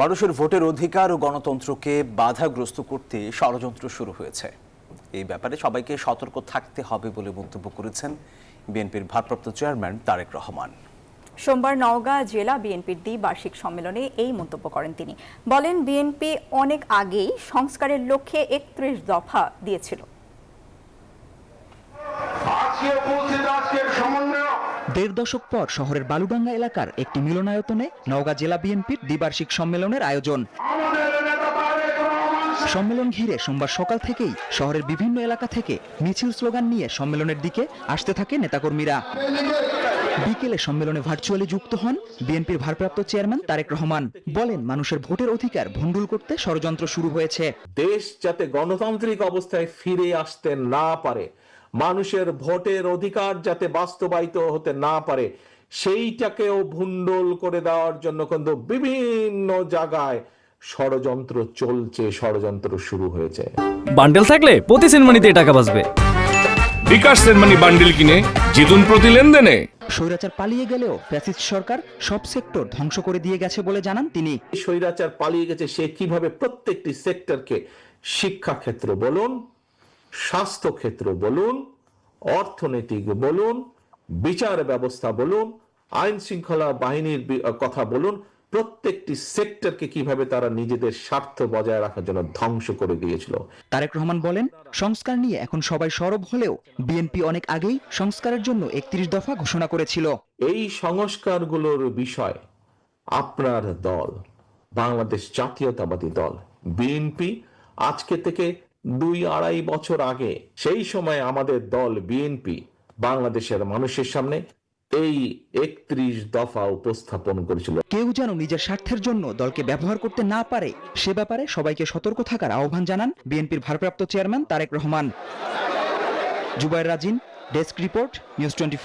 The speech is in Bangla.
মানুষের ভোটের অধিকার ও গণতন্ত্রকে বাধাগ্রস্ত করতে ষড়যন্ত্র শুরু হয়েছে। এই ব্যাপারে সবাইকে সতর্ক থাকতে হবে বলে মন্তব্য করেছেন বিএনপির ভারপ্রাপ্ত চেয়ারম্যান তারেক রহমান। সোমবার নওগাঁ জেলা বিএনপির দ্বিবার্ষিক সম্মেলনে এই মন্তব্য করেন তিনি। বলেন বিএনপি অনেক আগেই সংস্কারের লক্ষ্যে একত্রিশ দফা দিয়েছিল। দেড় দশক পর শহরের বালুডাঙ্গা এলাকার একটি মিলনায়তনে নওগাঁ জেলা বিএনপির দ্বিবার্ষিক সম্মেলনের আয়োজন। সম্মেলন ঘিরে সোমবার সকাল থেকেই শহরের বিভিন্ন এলাকা থেকে মিছিল স্লোগান নিয়ে সম্মেলনের দিকে আসতে থাকে নেতাকর্মীরা। বিকেলে সম্মেলনে ভার্চুয়ালি যুক্ত হন বিএনপির ভারপ্রাপ্ত চেয়ারম্যান তারেক রহমান। বলেন, মানুষের ভোটের অধিকার ভণ্ডুল করতে ষড়যন্ত্র শুরু হয়েছে। দেশ যাতে গণতান্ত্রিক অবস্থায় ফিরে আসতে না পারে মানুষের ভোটের অধিকার যাতে বাস্তবায়িত হতে না পারে সেইটাকেও ভুন্ডল করে দেওয়ার জন্য কিন্তু বিভিন্ন জায়গায় ষড়যন্ত্র চলছে ষড়যন্ত্র শুরু হয়েছে। বান্ডেল থাকলে প্রতি সেনমানিতে টাকা বাঁচবে। বিকাশ সেনমানি বান্ডিল কিনে জিতুন প্রতি লেনদেনে। স্বৈরাচার পালিয়ে গেলেও ফ্যাসিস্ট সরকার সব সেক্টর ধ্বংস করে দিয়ে গেছে বলে জানান তিনি। স্বৈরাচার পালিয়ে গেছে সে কীভাবে প্রত্যেকটি সেক্টরকে শিক্ষা ক্ষেত্র বলুন স্বাস্থ্য ক্ষেত্র বলুন অর্থনৈতিক বলুন বিচার ব্যবস্থা বলুন আইন শৃঙ্খলা বাহিনীর কথা বলুন প্রত্যেকটি সেক্টরকে কীভাবে তারা নিজেদের স্বার্থ বজায় রাখার জন্য ধ্বংস করে দিয়েছিল। তারেক রহমান বলেন সংস্কার নিয়ে এখন সবাই সরব হলেও বিএনপি অনেক আগেই সংস্কারের জন্য একত্রিশ দফা ঘোষণা করেছিল। এই সংস্কারগুলোর বিষয় আপনার দল বাংলাদেশ জাতীয়তাবাদী দল বিএনপি আজকে থেকে দুই আড়াই বছর আগে, সেই সময় আমাদের দল বিএনপি, বাংলাদেশের মানুষের সামনে এই একত্রিশ দফা উপস্থাপন করেছিল। কেউ যেন নিজের স্বার্থের জন্য দলকে ব্যবহার করতে না পারে, সে ব্যাপারে সবাইকে সতর্ক থাকার আহ্বান জানান বিএনপির ভারপ্রাপ্ত chairman Tarique Rahman. Zubair Rajin, desk report, news twenty